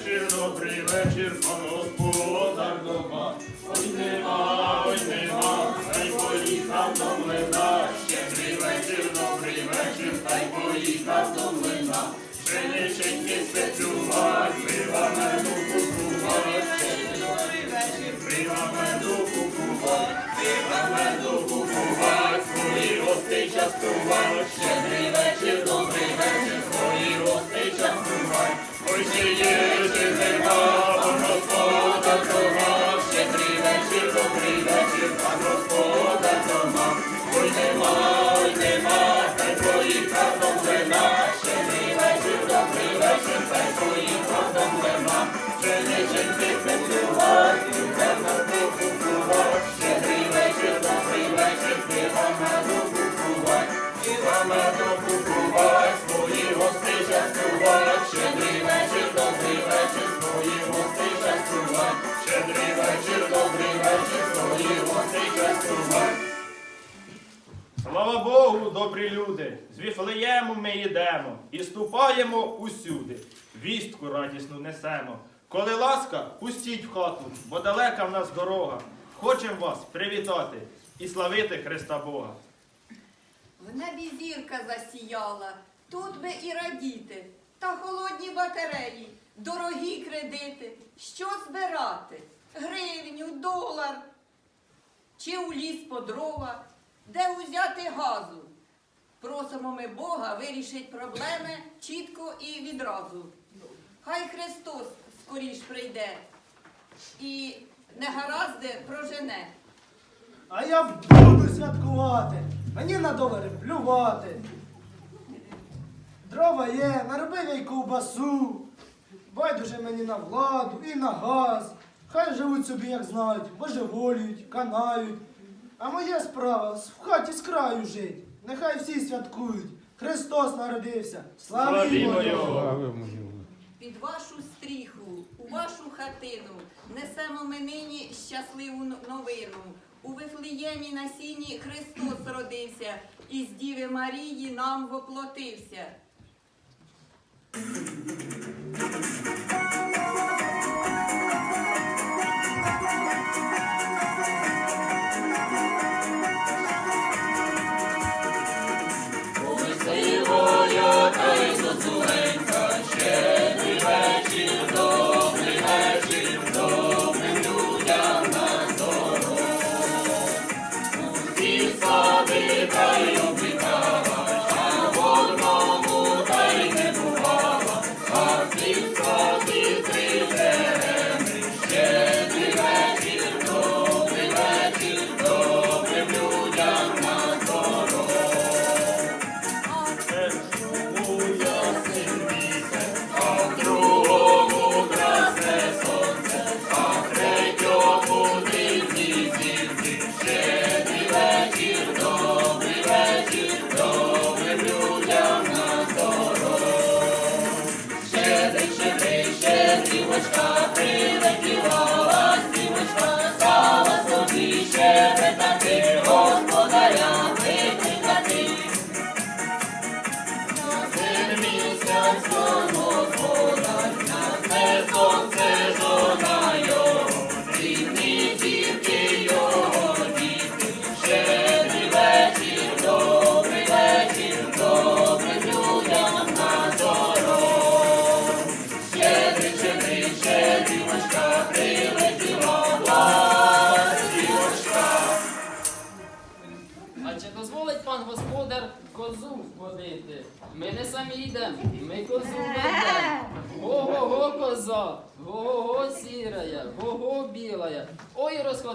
вечір, добрий вечір, пан господар дома. Ой нема, ой нема, та й поїхав до млина. Щедрий вечір, добрий вечір, та й поїхав до млина. Пшениченьки спецювать, пива меду купувать. Щедрий вечір, пива меду купувать, пива меду купувать, свої гости частувать. Щедрий Слава Богу, добрі люди! З ми йдемо і ступаємо усюди. Вістку радісну несемо. Коли ласка, пустіть в хату, бо далека в нас дорога. Хочем вас привітати і славити Христа Бога. В небі зірка засіяла, тут би і радіти, та холодні батареї, дорогі кредити. Що збирати? Гривню, долар чи у ліс по дрова, де узяти газу? Просимо ми Бога вирішить проблеми чітко і відразу. Хай Христос скоріш прийде і негаразди прожене. А я буду святкувати. Мені на долари плювати. Дрова є, наробив я й ковбасу. Байдуже мені на владу і на газ. Хай живуть собі, як знають, божеволюють, канають. А моя справа в хаті з краю жить. Нехай всі святкують. Христос народився. Славімо Його! Його! Під вашу стріху, у вашу хатину несемо ми нині щасливу новину. У Вифлеємі на сіні Христос родився, і з Діви Марії нам воплотився.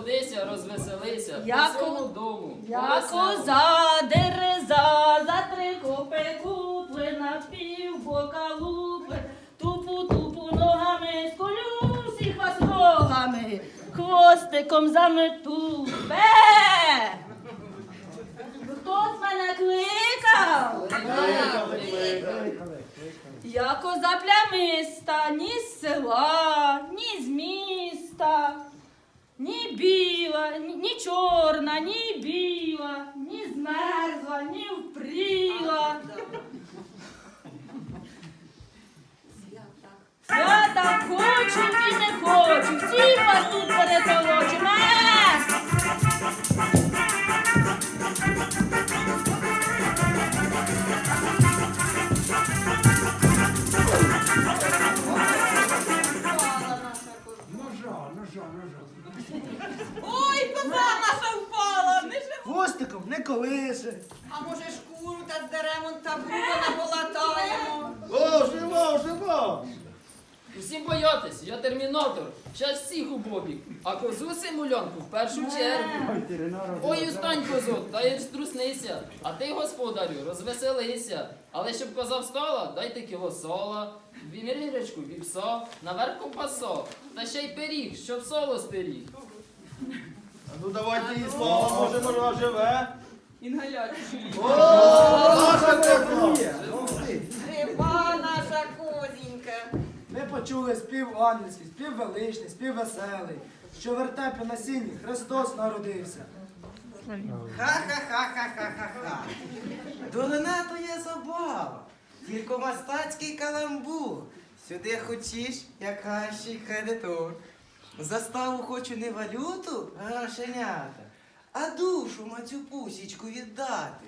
Розходися, розвеселися, по всьому дому. Я повесело. коза дереза, за три копи куплена, пів бока лупи, тупу тупу ногами, сколю всіх вас рогами, хвостиком замету. Бе! Хтось мене кликав? Я коза плямиста, ні з села, з ні біла, ні чорна, ні біла, ні змерзла, ні впріла. Свята хочу і не хочу, всіх вас тут перезолочу. Ой, коза наша впала! Не. Хвостиком не колише. А може шкуру та з та бука наполатаємо? О, жива, жива! Усім боятись, я термінатор. Час всіх у бобік. А козу симульонку в першу чергу. Ой, устань, козо, та й струснися. А ти, господарю, розвеселися. Але щоб коза встала, дайте кіло сола, дві мірірочку віпса, наверх ковбаса, та ще й пиріг, щоб соло спиріг. А ну давайте їй слово, може вона живе. Інгаляцію. О, наша коза! Почули спів ангельський, спів величний, спів веселий, що в вертепі на сіні Христос народився. Ха-ха-ха-ха-ха-ха-ха. Дурна то є забава. Тільки мастацький каламбур. Сюди хочеш, як кращий кредитор. Заставу хочу не валюту, грошенята, а душу мацю пусічку віддати.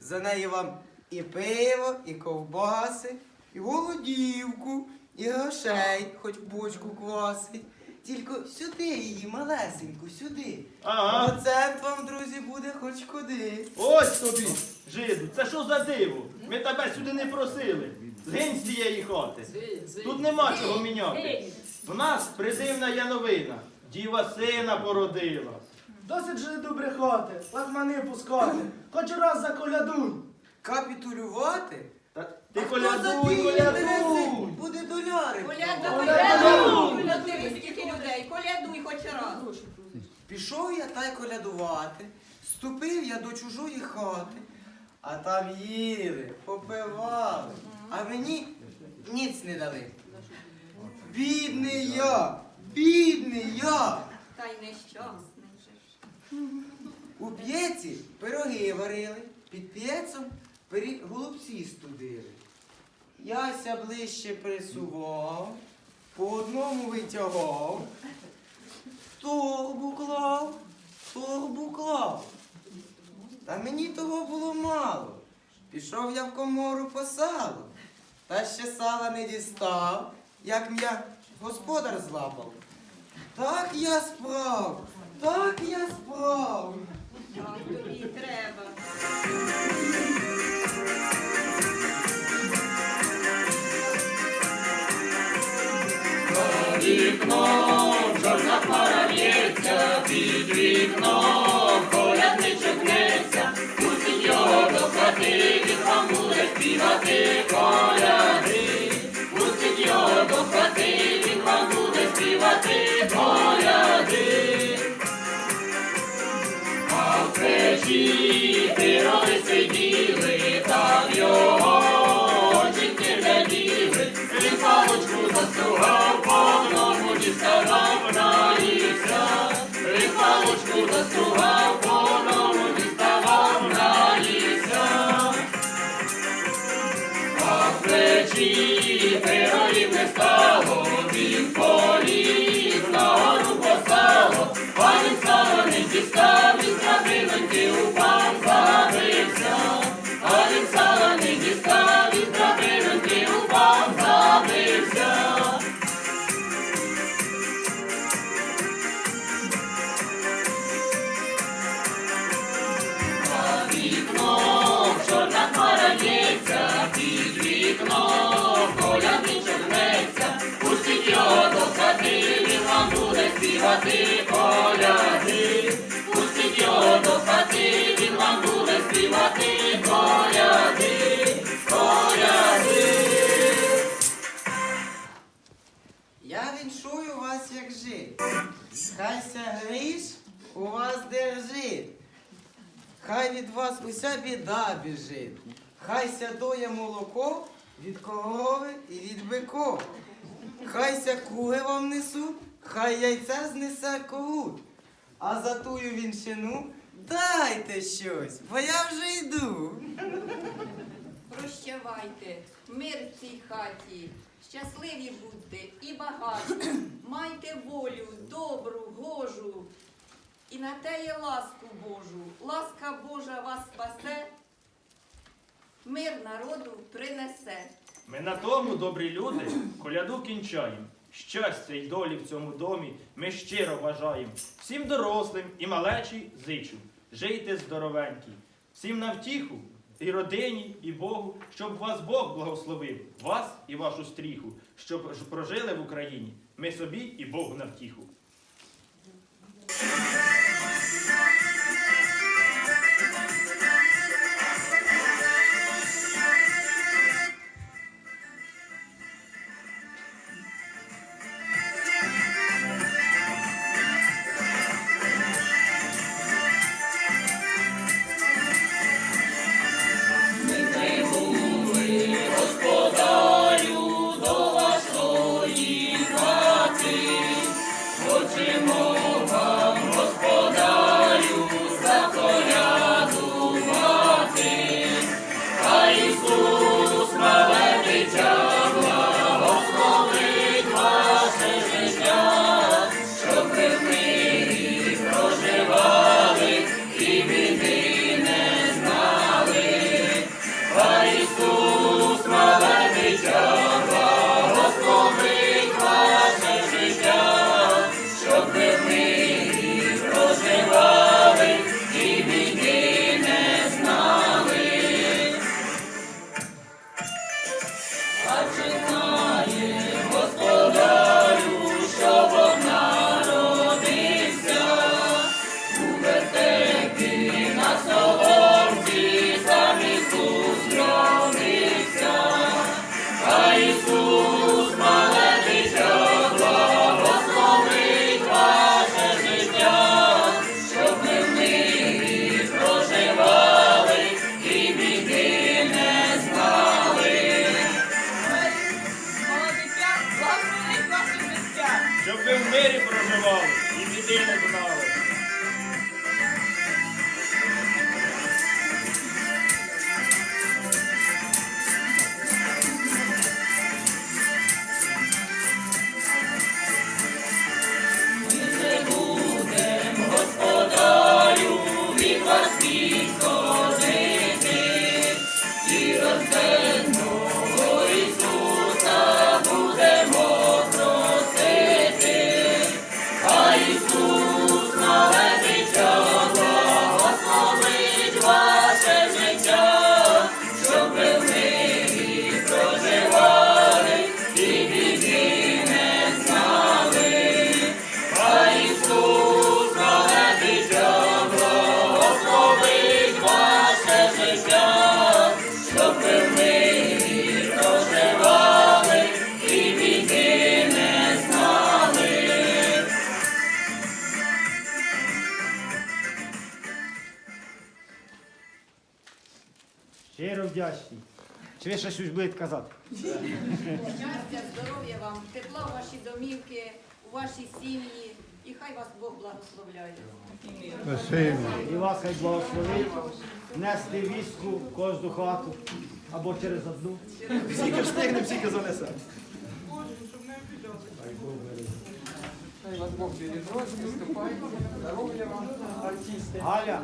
За неї вам і пиво, і ковбаси, і голодівку, і грошей, хоч бочку квасить. Тільки сюди її, малесеньку, сюди. Ага. Процент вам, друзі, буде хоч куди. Ось тобі, жиду, це що за диво? Ми тебе сюди не просили. Згинь з цієї хати. Тут нема чого міняти. У нас придивна є новина. Діва сина породила. Досить жиду брехати, лахмани пускати, хоч раз заколядуй. Капітулювати? Ти колядуй, колядуй. буде доляри. Колядуй, Колядуй. колядуй. Подивись, скільки людей. Колядуй хоч раз. Пішов я та й колядувати, ступив я до чужої хати, а там їли, попивали, а мені ніц не дали. Бідний я, бідний я. Та й нещасний же ж. У п'єці пироги варили, під п'єцом пирі... голубці студили. Яся ближче присував, по одному витягав, торбу клав, торбу клав. Та мені того було мало. Пішов я в комору по салу, та ще сала не дістав, як м'я господар злапав. Так я справ, так я справ. Як тобі треба. Вікном чорна хмара в'ється, під вікном колядничок гнеться, пустить його до хати, він вам буде співати коляди. Пустить його до хати, він вам буде співати коляди. А в печі пироги сиділи, не стало, він поліз на гору посало, а він стало не дістав, співати коляди. Пустіть його до хати, він вам буде співати коляди, коляди. Я віншую вас, як жит. Хайся гріш у вас держить. Хай від вас уся біда біжить. Хайся доє молоко від корови і від биков. Хайся кури вам несуть, хай яйця знесе когут. А за тую віншину дайте щось, бо я вже йду. Прощавайте, мир в цій хаті, щасливі будьте і багаті, майте волю, добру, гожу, і на те є ласку Божу. Ласка Божа вас спасе, мир народу принесе. Ми на тому, добрі люди, коляду кінчаємо. Щастя й долі в цьому домі ми щиро бажаємо. Всім дорослим і малечі зичу. Жийте здоровенькі. Всім на втіху, і родині, і Богу, щоб вас Бог благословив, вас і вашу стріху, щоб прожили в Україні. Ми собі і Богу на Щиро вдячні. Чи ви ще щось будете казати? Щастя, здоров'я вам, тепла в ваші домівки, у вашій сім'ї. І хай вас Бог благословляє. І вас хай благословить нести вістку в кожну хату або через одну. Скільки встигнемо, скільки занесемо. Галя,